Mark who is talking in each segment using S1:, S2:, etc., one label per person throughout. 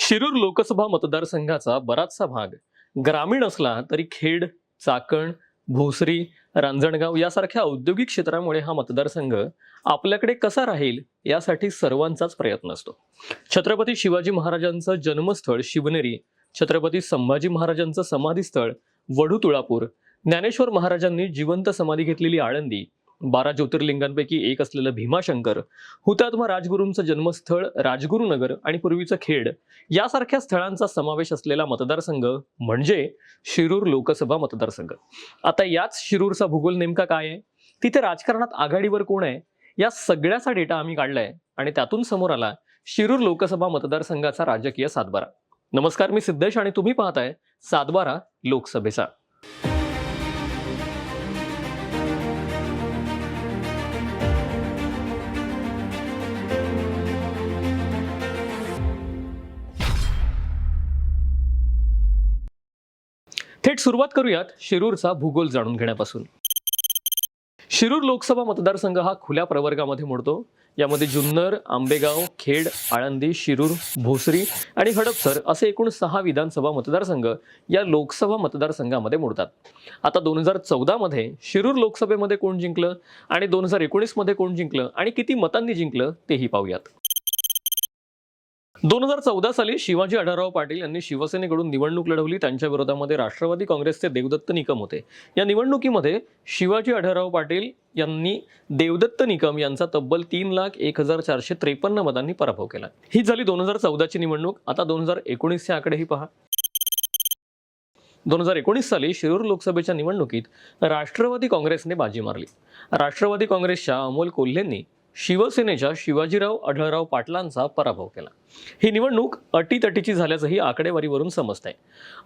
S1: शिरूर लोकसभा मतदारसंघाचा बराचसा भाग ग्रामीण असला तरी खेड चाकण भोसरी रांजणगाव यासारख्या औद्योगिक क्षेत्रामुळे हा मतदारसंघ आपल्याकडे कसा राहील यासाठी सर्वांचाच प्रयत्न असतो. छत्रपती शिवाजी महाराजांचं जन्मस्थळ शिवनेरी छत्रपती संभाजी महाराजांचं समाधीस्थळ वढू तुळापूर ज्ञानेश्वर महाराजांनी जिवंत समाधी घेतलेली आळंदी बारा ज्योतिर्लिंगांपैकी एक असलेलं भीमाशंकर हुतात्मा राजगुरूंचं जन्मस्थळ राजगुरुनगर आणि पूर्वीचं खेड यासारख्या स्थळांचा समावेश असलेला मतदारसंघ म्हणजे शिरूर लोकसभा मतदारसंघ. आता याच शिरूरचा भूगोल नेमका काय आहे? तिथे राजकारणात आघाडीवर कोण आहे? या सगळ्याचा डेटा आम्ही काढलाय आणि त्यातून समोर आला शिरूर लोकसभा मतदारसंघाचा राजकीय सातबारा. नमस्कार मी सिद्धेश आणि तुम्ही पाहताय सातबारा लोकसभेचा. थेट सुरुवात करूयात शिरूरचा भूगोल जाणून घेण्यापासून. शिरूर लोकसभा मतदारसंघ हा खुल्या प्रवर्गामध्ये मोडतो. यामध्ये जुन्नर आंबेगाव खेड आळंदी शिरूर भोसरी आणि हडपसर असे एकूण सहा विधानसभा मतदारसंघ या लोकसभा मतदारसंघामध्ये मोडतात. आता दोन हजार चौदामध्ये शिरूर लोकसभेमध्ये कोण जिंकलं आणि दोन हजार एकोणीसमध्ये कोण जिंकलं आणि किती मतांनी जिंकलं तेही पाहूयात. दोन हजार चौदा साली शिवाजी आढळराव पाटील यांनी शिवसेनेकडून निवडणूक लढवली. त्यांच्या विरोधामध्ये राष्ट्रवादी काँग्रेसचे देवदत्त निकम होते. या निवडणुकीमध्ये शिवाजी आढळराव पाटील यांनी देवदत्त निकम यांचा तब्बल तीन लाख एक हजार चारशे त्रेपन्न मतांनी पराभव केला. ही झाली दोन हजार चौदाची निवडणूक. आता दोन हजार एकोणीसचे आकडेही पहा. दोन हजार एकोणीस साली शिरूर लोकसभेच्या निवडणुकीत राष्ट्रवादी काँग्रेसने बाजी मारली. राष्ट्रवादी काँग्रेसच्या अमोल कोल्हेंनी शिवसेनेच्या शिवाजीराव आढळराव पाटलांचा पराभव केला. ही निवडणूक अटीतटीची झाल्याचंही आकडेवारीवरून समजत आहे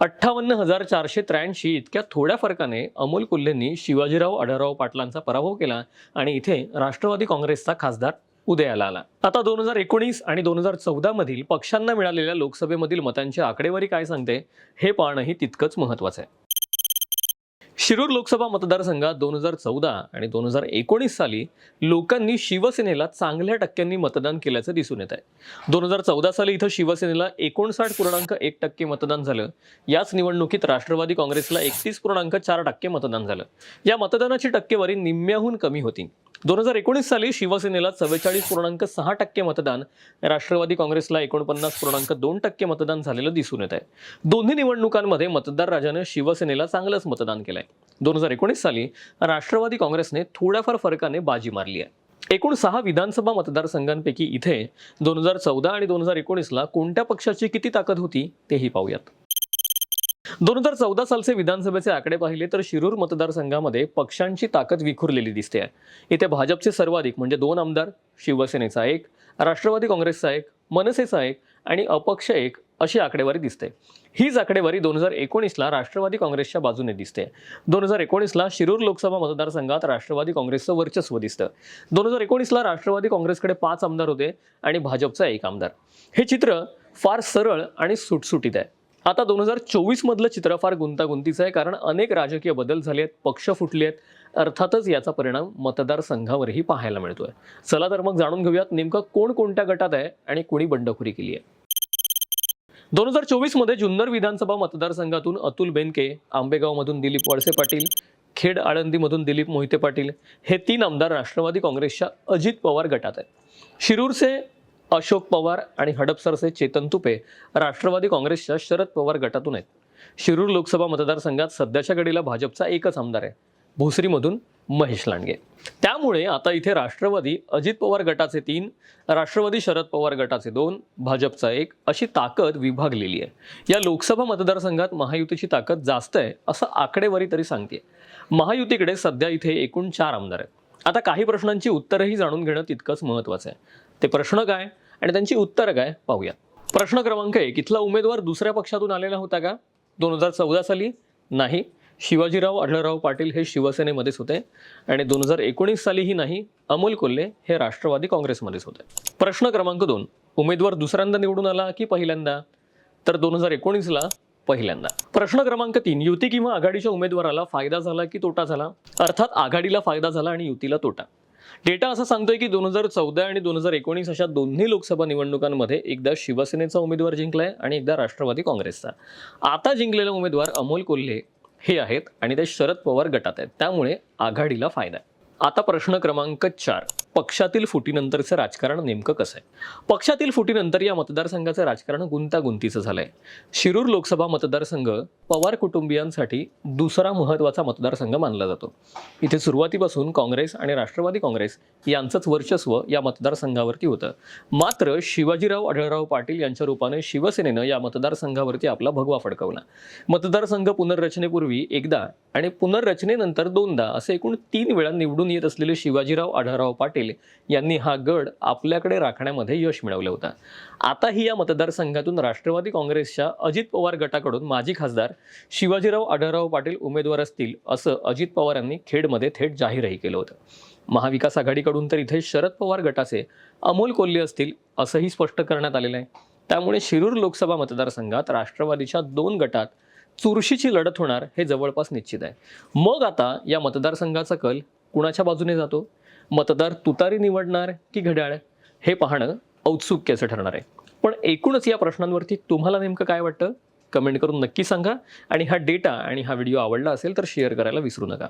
S1: अठ्ठावन्न हजार चारशे त्र्याऐंशी इतक्या थोड्या फरकाने अमोल कुल्हेंनी शिवाजीराव आढळराव पाटलांचा पराभव केला आणि इथे राष्ट्रवादी काँग्रेसचा खासदार उदयाला आला. आता दोन हजार एकोणीस आणि दोन हजार चौदा मधील पक्षांना मिळालेल्या लोकसभेमधील मतांची आकडेवारी काय सांगते हे पाहणंही तितकंच महत्वाचं आहे. शिरूर लोकसभा मतदारसंघात दोन हजार चौदा आणि दोन हजार एकोणीस साली लोकांनी शिवसेनेला चांगल्या टक्क्यांनी मतदान केल्याचं दिसून येत आहे. दोन हजार चौदा साली इथं शिवसेनेला एकोणसाठ पूर्णांक एक टक्के मतदान झालं. याच निवडणुकीत राष्ट्रवादी काँग्रेसला एकतीस पूर्णांक चार टक्के मतदान झालं. या मतदानाची टक्केवारी निम्म्याहून कमी होती. दोन हजार एकोणीस साली शिवसेनेला चव्वेचाळीस पूर्णांक सहा टक्के मतदान राष्ट्रवादी काँग्रेसला एकोणपन्नास पूर्णांक दोन टक्के मतदान झालेलं दिसून येत आहे. दोन्ही निवडणुकांमध्ये मतदार राजानं शिवसेनेला चांगलंच मतदान केलंय. दोन हजार एकोणीस साली राष्ट्रवादी काँग्रेसने थोड्याफार फरकाने बाजी मारली आहे. एकूण सहा विधानसभा मतदारसंघांपैकी इथे दोन हजार चौदा आणि दोन हजार एकोणीसला कोणत्या पक्षाची किती ताकद होती तेही पाहूयात. दोन हजार चौदा सालचे विधानसभेचे आकडे पाहिले तर शिरूर मतदारसंघामध्ये पक्षांची ताकद विखुरलेली दिसते आहे. इथे भाजपचे सर्वाधिक म्हणजे दोन आमदार शिवसेनेचा एक राष्ट्रवादी काँग्रेसचा एक मनसेचा एक आणि अपक्ष एक अशी आकडेवारी दिसते. हीच आकडेवारी दोन हजार एकोणीसला राष्ट्रवादी काँग्रेसच्या बाजूने दिसते दोन हजार एकोणीसला शिरूर लोकसभा मतदारसंघात राष्ट्रवादी काँग्रेसचं वर्चस्व दिसतं. दोन हजार एकोणीसला राष्ट्रवादी काँग्रेसकडे पाच आमदार होते आणि भाजपचा एक आमदार. हे चित्र फार सरळ आणि सुटसुटीत आहे. आता दोन हजार चोवीसमधलं चित्र फार गुंतागुंतीचं आहे कारण अनेक राजकीय बदल झाले आहेत पक्ष फुटले आहेत अर्थातच याचा परिणाम मतदारसंघावरही पाहायला मिळतोय. चला तर मग जाणून घेऊयात नेमकं कोण कोणत्या गटात आहे आणि कोणी बंडखोरी केली आहे. दोन हजार चोवीसमध्ये जुन्नर विधानसभा मतदारसंघातून अतुल बेनके आंबेगावमधून दिलीप वळसे पाटील खेड आळंदीमधून दिलीप मोहिते पाटील हे तीन आमदार राष्ट्रवादी काँग्रेसच्या अजित पवार गटात आहेत. शिरूरचे अशोक पवार आणि हडपसरचे चेतन तुपे राष्ट्रवादी काँग्रेसच्या शरद पवार गटातून आहेत. शिरूर लोकसभा मतदारसंघात सध्याच्या घडीला भाजपचा एकच आमदार आहे भोसरीमधून महेश लांडगे. त्यामुळे आता इथे राष्ट्रवादी अजित पवार गटाचे तीन राष्ट्रवादी शरद पवार गटाचे दोन भाजपचा एक अशी ताकद विभागलेली आहे. या लोकसभा मतदारसंघात महायुतीची ताकद जास्त आहे असं आकडेवारी तरी सांगते. महायुतीकडे सध्या इथे एकूण चार आमदार आहेत. आता काही प्रश्नांची उत्तरही जाणून घेणं तितकंच महत्त्वाचं आहे. ते प्रश्न काय? आणि त्यांची उत्तरं काय? पाहूया प्रश्न क्रमांक एक इथला उमेदवार दुसऱ्या पक्षातून आलेला होता का? दोन हजार चौदा साली? नाही. शिवाजीराव आढळराव पाटील हे शिवसेनेमध्येच होते. आणि दोन हजार एकोणीस सालीही नाही अमोल कोल्हे हे राष्ट्रवादी काँग्रेसमध्येच होते. प्रश्न क्रमांक दोन उमेदवार दुसऱ्यांदा निवडून आला की पहिल्यांदा? तर दोन हजार एकोणीसला पहिल्यांदा. प्रश्न क्रमांक तीन युती किंवा आघाडीच्या उमेदवाराला फायदा झाला की तोटा झाला? अर्थात आघाडीला फायदा झाला आणि युतीला तोटा. डेटा असं सांगतोय की दोन हजार चौदा आणि दोन हजार एकोणीस अशा दोन्ही लोकसभा निवडणुकांमध्ये एकदा शिवसेनेचा उमेदवार जिंकलाय आणि एकदा राष्ट्रवादी काँग्रेसचा. आता जिंकलेला उमेदवार अमोल कोल्हे हे आहेत आणि ते शरद पवार गटात आहेत. त्यामुळे आघाडीला फायदा आहे. आता प्रश्न क्रमांक चार. पक्षातील फुटीनंतरचं राजकारण नेमकं कसं आहे? पक्षातील फुटीनंतर या मतदारसंघाचं राजकारण गुंतागुंतीचं झालंय. शिरूर लोकसभा मतदारसंघ पवार कुटुंबियांसाठी दुसरा महत्त्वाचा मतदारसंघ मानला जातो. इथे सुरुवातीपासून काँग्रेस आणि राष्ट्रवादी काँग्रेस यांचंच वर्चस्व या मतदारसंघावरती होतं. मात्र शिवाजीराव आढळराव पाटील यांच्या रूपाने शिवसेनेनं या मतदारसंघावरती आपला भगवा फडकवला. मतदारसंघ पुनर्रचनेपूर्वी एकदा आणि पुनर्रचनेनंतर दोनदा असे एकूण तीन वेळा निवडून येत असलेले शिवाजीराव आढळराव पाटील पाटील यांनी हा गड आपल्याकडे राखण्यामध्ये यश मिळवलं होतं. आताही या मतदारसंघातून राष्ट्रवादी काँग्रेसच्या अजित पवार गटाकडून माजी खासदार शिवाजीराव आढळराव पाटील उमेदवार असतील असं अजित पवार यांनी खेडमध्ये थेट जाहीरही केलं होतं. महाविकास आघाडीकडून तर इथे शरद पवार गटाचे अमोल कोल्हे असतील असंही स्पष्ट करण्यात आलेलं आहे. त्यामुळे शिरूर लोकसभा मतदारसंघात राष्ट्रवादीच्या दोन गटात चुरशीची लढत होणार हे जवळपास निश्चित आहे. मग आता या मतदारसंघाचा कल कुणाच्या बाजूने जातो? मतदार तुतारी निवडणार की घड्याळ? हे पाहणं औत्सुक्याचं ठरणार आहे. पण एकूणच या प्रश्नांवरती तुम्हाला नेमकं काय वाटतं? कमेंट करून नक्की सांगा. आणि हा डेटा आणि हा व्हिडिओ आवडला असेल तर शेअर करायला विसरू नका.